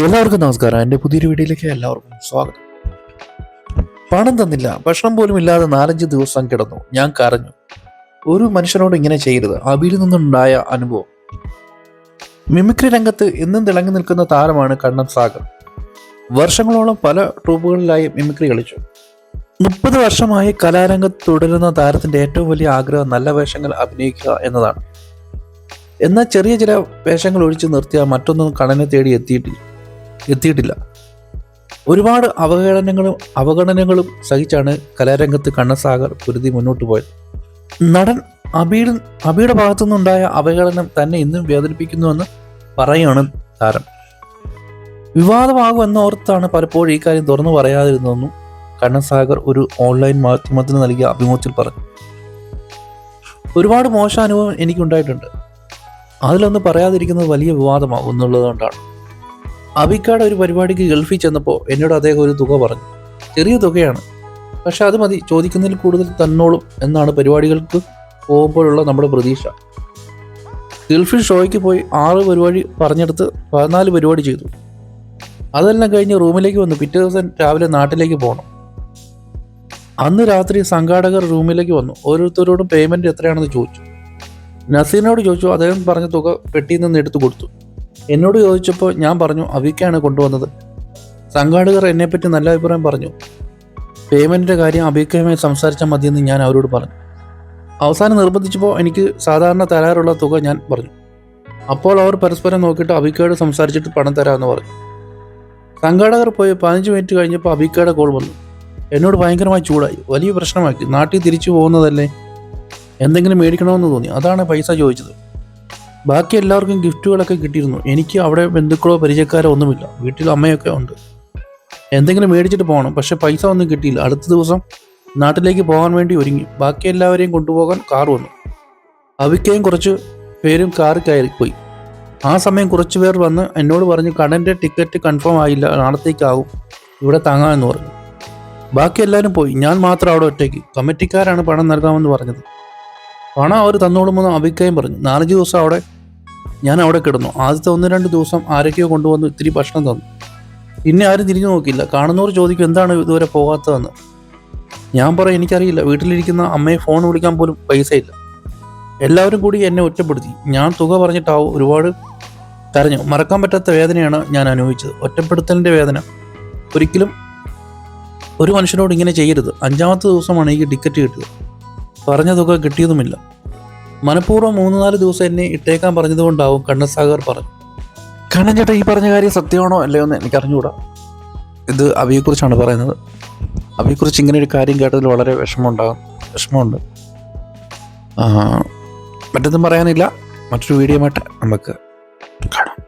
എല്ലാവർക്കും നമസ്കാരം. എന്റെ പുതിയൊരു വീഡിയോയിലേക്ക് എല്ലാവർക്കും സ്വാഗതം. പണം തന്നില്ല. ഭക്ഷണം പോലും ഇല്ലാതെ നാലഞ്ച് ദിവസം കിടന്നു. ഞാൻ കരഞ്ഞു. ഒരു മനുഷ്യനോട് ഇങ്ങനെ ചെയ്യരുത്. അബിയിൽ നിന്നുണ്ടായ അനുഭവം. മിമിക്രി രംഗത്ത് എന്നും തിളങ്ങി നിൽക്കുന്ന താരമാണ് കണ്ണൻ സാഗർ. വർഷങ്ങളോളം പല ട്രൂപ്പുകളിലായി മിമിക്രി കളിച്ചു. മുപ്പത് വർഷമായി കലാരംഗത്ത് തുടരുന്ന താരത്തിന്റെ ഏറ്റവും വലിയ ആഗ്രഹം നല്ല വേഷങ്ങൾ അഭിനയിക്കുക എന്നതാണ്. എന്നാൽ ചെറിയ ചില വേഷങ്ങൾ ഒഴിച്ചു നിർത്തിയാൽ മറ്റൊന്നും കണ്ണനെ തേടി എത്തിയിട്ടില്ല. എത്തിയിട്ടില്ല. ഒരുപാട് അവഹേളനങ്ങളും അവഗണനകളും സഹിച്ചാണ് കലാരംഗത്ത് കണ്ണസാഗർ പൊരുതി മുന്നോട്ട് പോയത്. നടൻ അബിയുടെ അബിയുടെ ഭാഗത്തുനിന്നുണ്ടായ അവഹേളനം തന്നെ ഇന്നും വേദനിപ്പിക്കുന്നുവെന്ന് പറയുകയാണ് താരം. വിവാദമാകുമെന്ന് ഓർത്താണ് പലപ്പോഴും ഈ കാര്യം തുറന്നു പറയാതിരുന്നതെന്നും കണ്ണസാഗർ ഒരു ഓൺലൈൻ മാധ്യമത്തിന് നൽകിയ അഭിമുഖത്തിൽ പറഞ്ഞു. ഒരുപാട് മോശം അനുഭവം എനിക്കുണ്ടായിട്ടുണ്ട്. അതിലൊന്നും പറയാതിരിക്കുന്നത് വലിയ വിവാദമാകും എന്നുള്ളതുകൊണ്ടാണ്. അബിക്കാട് ഒരു പരിപാടിക്ക് ഗൾഫിൽ ചെന്നപ്പോൾ എന്നോട് അദ്ദേഹം ഒരു തുക പറഞ്ഞു. ചെറിയ തുകയാണ്. പക്ഷെ അത് മതി. ചോദിക്കുന്നതിൽ കൂടുതൽ തന്നോളും എന്നാണ് പരിപാടികൾക്ക് പോകുമ്പോഴുള്ള നമ്മുടെ പ്രതീക്ഷ. ഗൾഫിൽ ഷോയ്ക്ക് പോയി ആറ് പരിപാടി പറഞ്ഞെടുത്ത് പതിനാല് പരിപാടി ചെയ്തു. അതെല്ലാം കഴിഞ്ഞ് റൂമിലേക്ക് വന്നു. പിറ്റേ ദിവസം രാവിലെ നാട്ടിലേക്ക് പോകണം അന്ന് രാത്രി സംഘാടകർ റൂമിലേക്ക് വന്നു. ഓരോരുത്തരോടും പേയ്മെന്റ് എത്രയാണെന്ന് ചോദിച്ചു. നസീറിനോട് ചോദിച്ചു. അദ്ദേഹം പറഞ്ഞ തുക പെട്ടിയിൽ നിന്ന് എടുത്തു കൊടുത്തു. എന്നോട് ചോദിച്ചപ്പോൾ ഞാൻ പറഞ്ഞു അവിക്കാണ് കൊണ്ടുവന്നത്. സംഘാടകർ എന്നെപ്പറ്റി നല്ല അഭിപ്രായം പറഞ്ഞു. പേയ്മെന്റിന്റെ കാര്യം അബിക്കയുമായി സംസാരിച്ചാൽ മതിയെന്ന് ഞാൻ അവരോട് പറഞ്ഞു. അവസാനം നിർബന്ധിച്ചപ്പോൾ എനിക്ക് സാധാരണ തരാറുള്ള തുക ഞാൻ പറഞ്ഞു. അപ്പോൾ അവർ പരസ്പരം നോക്കിയിട്ട് അബിക്കയോട് സംസാരിച്ചിട്ട് പണം തരാമെന്ന് പറഞ്ഞു. സംഘാടകർ പോയി പതിനഞ്ച് മിനിറ്റ് കഴിഞ്ഞപ്പോൾ അബിക്കയുടെ കോൾ വന്നു. എന്നോട് ഭയങ്കരമായി ചൂടായി. വലിയ പ്രശ്നമാക്കി. നാട്ടിൽ തിരിച്ചു പോകുന്നതല്ലേ? എന്തെങ്കിലും മേടിക്കണമെന്ന് തോന്നി. അതാണ് പൈസ ചോദിച്ചത്. ബാക്കി എല്ലാവർക്കും ഗിഫ്റ്റുകളൊക്കെ കിട്ടിയിരുന്നു. എനിക്ക് അവിടെ ബന്ധുക്കളോ പരിചയക്കാരോ ഒന്നുമില്ല. വീട്ടിൽ അമ്മയൊക്കെ ഉണ്ട്. എന്തെങ്കിലും മേടിച്ചിട്ട് പോകണം. പക്ഷെ പൈസ ഒന്നും കിട്ടിയില്ല. അടുത്ത ദിവസം നാട്ടിലേക്ക് പോകാൻ വേണ്ടി ഒരുങ്ങി. ബാക്കി എല്ലാവരെയും കൊണ്ടുപോകാൻ കാർ വന്നു. അവിക്കയും കുറച്ച് പേരും കാറിൽ പോയി ആ സമയം കുറച്ച് പേർ വന്ന് എന്നോട് പറഞ്ഞു കടന്റെ ടിക്കറ്റ് കൺഫേം ആയില്ല. നാളത്തേക്കാവും. ഇവിടെ താങ്ങാമെന്ന് പറഞ്ഞു. ബാക്കി എല്ലാവരും പോയി. ഞാൻ മാത്രം അവിടെ ഒറ്റയ്ക്ക്. കമ്മിറ്റിക്കാരാണ് പണം നൽകാമെന്ന് പറഞ്ഞത്. പണം അവർ തന്നോളുമെന്ന് അഭിപ്രായം പറഞ്ഞു. നാലഞ്ച് ദിവസം അവിടെ ഞാൻ അവിടെ കിടന്നു. ആദ്യത്തെ ഒന്ന് രണ്ട് ദിവസം ആരൊക്കെയോ കൊണ്ടുവന്ന് ഇത്തിരി ഭക്ഷണം തന്നു. പിന്നെ ആരും തിരിഞ്ഞു നോക്കിയില്ല. കാണുന്നവർ ചോദിക്കും എന്താണ് ഇതുവരെ പോകാത്തതെന്ന്? ഞാൻ പറയും എനിക്കറിയില്ല. വീട്ടിലിരിക്കുന്ന അമ്മയെ ഫോൺ വിളിക്കാൻ പോലും പൈസയില്ല. എല്ലാവരും കൂടി എന്നെ ഒറ്റപ്പെടുത്തി. ഞാൻ തുക പറഞ്ഞിട്ടാവും ഒരുപാട് കരഞ്ഞു. മറക്കാൻ പറ്റാത്ത വേദനയാണ് ഞാൻ അനുഭവിച്ചത്. ഒറ്റപ്പെടുത്തലിന്റെ വേദന. ഒരിക്കലും ഒരു മനുഷ്യനോട് ഇങ്ങനെ ചെയ്യരുത്. അഞ്ചാമത്തെ ദിവസമാണ് എനിക്ക് ടിക്കറ്റ് കിട്ടിയത്. പറഞ്ഞ തുക കിട്ടിയതുമില്ല. മനഃപൂർവം മൂന്ന് നാല് ദിവസം എന്നെ ഇട്ടേക്കാൻ പറഞ്ഞതുകൊണ്ടാവും കണ്ണസാഗർ പറഞ്ഞു. കണ്ണൻ ഈ പറഞ്ഞ കാര്യം സത്യമാണോ അല്ലയോ എന്ന് എനിക്ക് അറിഞ്ഞുകൂടാ ഇത് അവിയെക്കുറിച്ചാണ് പറയുന്നത്. അവിയെക്കുറിച്ച് ഇങ്ങനെ ഒരു കാര്യം കേട്ടതിൽ വളരെ വിഷമമുണ്ടാകും വിഷമമുണ്ട്. മറ്റൊന്നും പറയാനില്ല. മറ്റൊരു വീഡിയോ ആയിട്ട് നമുക്ക് കാണാം.